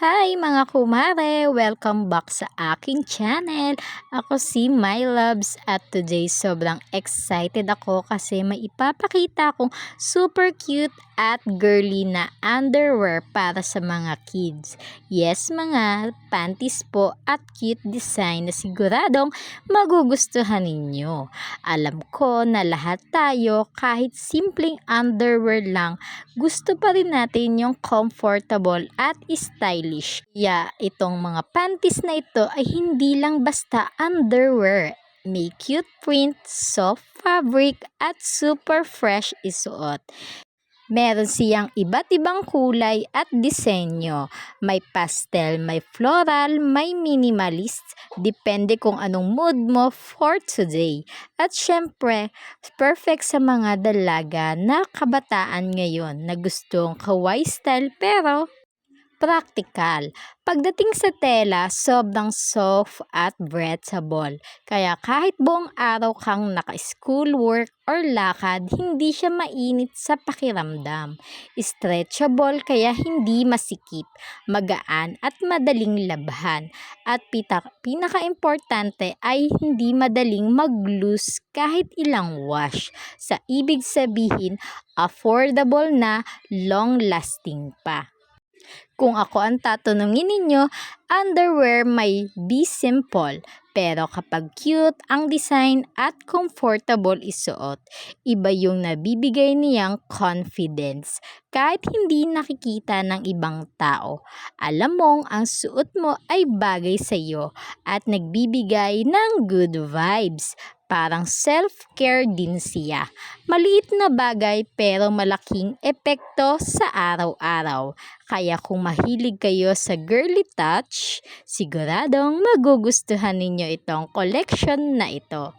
Hi mga kumare! Welcome back sa aking channel. Ako si My Loves at today sobrang excited ako kasi may ipapakita akong super cute at girly na underwear para sa mga kids. Yes mga panties po at cute design na siguradong magugustuhan ninyo. Alam ko na lahat tayo kahit simpleng underwear lang gusto pa rin natin yung comfortable at stylish stylish. Kaya itong mga panties na ito ay hindi lang basta underwear. May cute print, soft fabric, at super fresh isuot. Meron siyang iba't ibang kulay at disenyo. May pastel, may floral, may minimalist. Depende kung anong mood mo for today. At syempre, perfect sa mga dalaga na kabataan ngayon na gustong kawaii style pero practical. Pagdating sa tela, sobrang soft at breathable. Kaya kahit buong araw kang naka-schoolwork or lakad, hindi siya mainit sa pakiramdam. Stretchable kaya hindi masikip, magaan at madaling labhan. At pinaka-importante ay hindi madaling mag-loose kahit ilang wash. Sa ibig sabihin, affordable na long-lasting pa. Kung ako ang tatanungin ninyo, underwear may be simple. Pero kapag cute ang design at comfortable isuot, iba yung nabibigay niyang confidence. Kahit hindi nakikita ng ibang tao, alam mong ang suot mo ay bagay sa iyo at nagbibigay ng good vibes. Parang self-care din siya. Maliit na bagay pero malaking epekto sa araw-araw. Kaya kung mahilig kayo sa girly touch, siguradong magugustuhan ninyo itong collection na ito.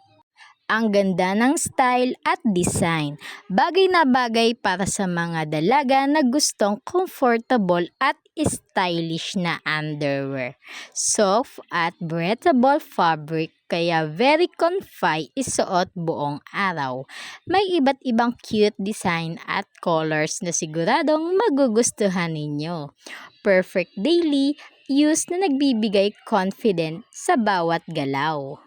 Ang ganda ng style at design. Bagay na bagay para sa mga dalaga na gustong comfortable at stylish na underwear. Soft at breathable fabric kaya very comfy isuot buong araw. May iba't ibang cute design at colors na siguradong magugustuhan ninyo. Perfect daily use na nagbibigay confident sa bawat galaw.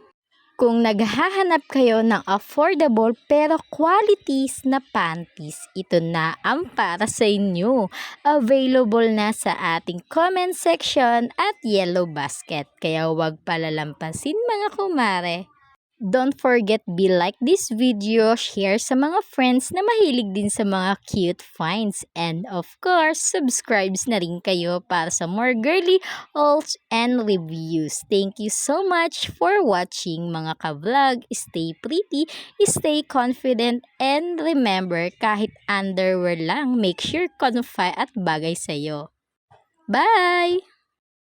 Kung naghahanap kayo ng affordable pero qualities na panties, ito na ang para sa inyo. Available na sa ating comment section at yellow basket. Kaya huwag palalampasin mga kumare. Don't forget be like this video, share sa mga friends na mahilig din sa mga cute finds. And of course, subscribe na rin kayo para sa more girly hauls and reviews. Thank you so much for watching mga ka-vlog. Stay pretty, stay confident, and remember kahit underwear lang, make sure confide at bagay sa'yo. Bye!